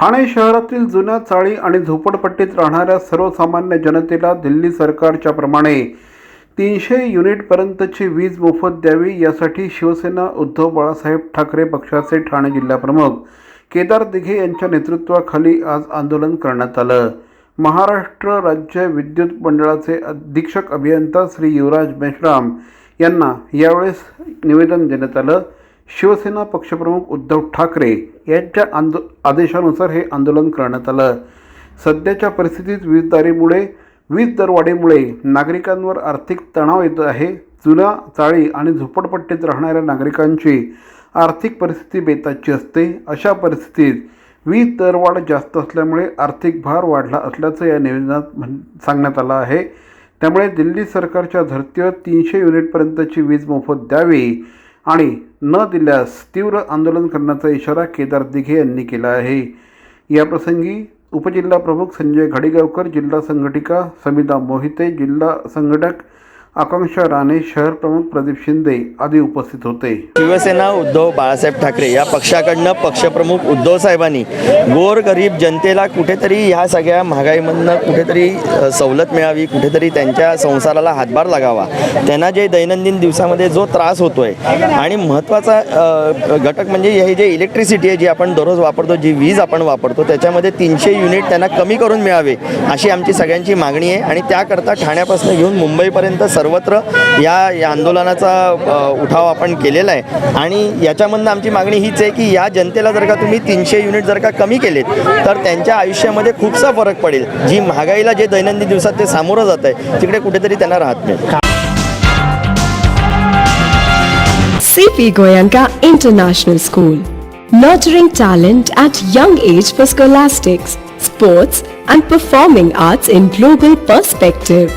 ठाणे शहरातील जुन्या चाळी आणि झोपडपट्टीत राहणाऱ्या सर्वसामान्य जनतेला दिल्ली सरकारच्या प्रमाणे तीनशे युनिटपर्यंतची वीज मोफत द्यावी यासाठी शिवसेना उद्धव बाळासाहेब ठाकरे पक्षाचे ठाणे जिल्हाप्रमुख केदार दिघे यांच्या नेतृत्वाखाली आज आंदोलन करण्यात आलं. महाराष्ट्र राज्य विद्युत मंडळाचे अधीक्षक अभियंता श्री युवराज मेश्राम यांना यावेळेस निवेदन देण्यात आलं. शिवसेना पक्षप्रमुख उद्धव ठाकरे यांच्या आंदो आदेशानुसार हे आंदोलन करण्यात आलं. सध्याच्या परिस्थितीत वीजदारीमुळे वीज दरवाढीमुळे नागरिकांवर आर्थिक तणाव येत आहे. जुन्या चाळी आणि झोपडपट्टीत राहणाऱ्या नागरिकांची आर्थिक परिस्थिती बेताची असते. अशा परिस्थितीत वीज दरवाढ जास्त असल्यामुळे आर्थिक भार वाढला असल्याचं या निवेदनात म्हण सांगण्यात आलं आहे. त्यामुळे दिल्ली सरकारच्या धर्तीवर तीनशे युनिटपर्यंतची वीज मोफत द्यावी आणि न दिल्यास तीव्र आंदोलन करण्याचा इशारा केदार दिघे यांनी केला आहे. याप्रसंगी उपजिल्हा प्रमुख संजय घाडीगावकर जिल्हा संघटिका समिता मोहिते जिल्हा संघटक आकांक्षा राणे शहर प्रमुख प्रदीप शिंदे आदी उपस्थित होते. शिवसेना उद्धव बाळासाहेब ठाकरे या पक्षाकडनं पक्षप्रमुख उद्धव साहेबांनी गोरगरीब जनतेला कुठेतरी ह्या सगळ्या महागाईमधनं कुठेतरी सवलत मिळावी कुठेतरी त्यांच्या संसाराला हातभार लागावा. त्यांना जे दैनंदिन दिवसामध्ये जो त्रास होतोय आणि महत्त्वाचा घटक म्हणजे हे जे इलेक्ट्रिसिटी आहे जी आपण दररोज वापरतो जी वीज आपण वापरतो त्याच्यामध्ये तीनशे युनिट त्यांना कमी करून मिळावे अशी आमची सगळ्यांची मागणी आहे. आणि त्याकरता ठाण्यापासून घेऊन मुंबईपर्यंत सर्वत्र या या आंदोलनाचा उठाव आपण केलेला आहे आणि याच्यामधनं आमची मागणी हीच आहे की या जनतेला जर का तुम्ही तीनशे युनिट जर का कमी केलेत तर त्यांच्या आयुष्यामध्ये खूपसा फरक पडेल जी महागाईला जे दैनंदिन दिवसात ते सामोरं जात आहे तिकडे कुठेतरी त्यांना राहत नाही CP Goyanka International School. Nurturing talent at young age for scholastics, sports, and performing arts in global perspective.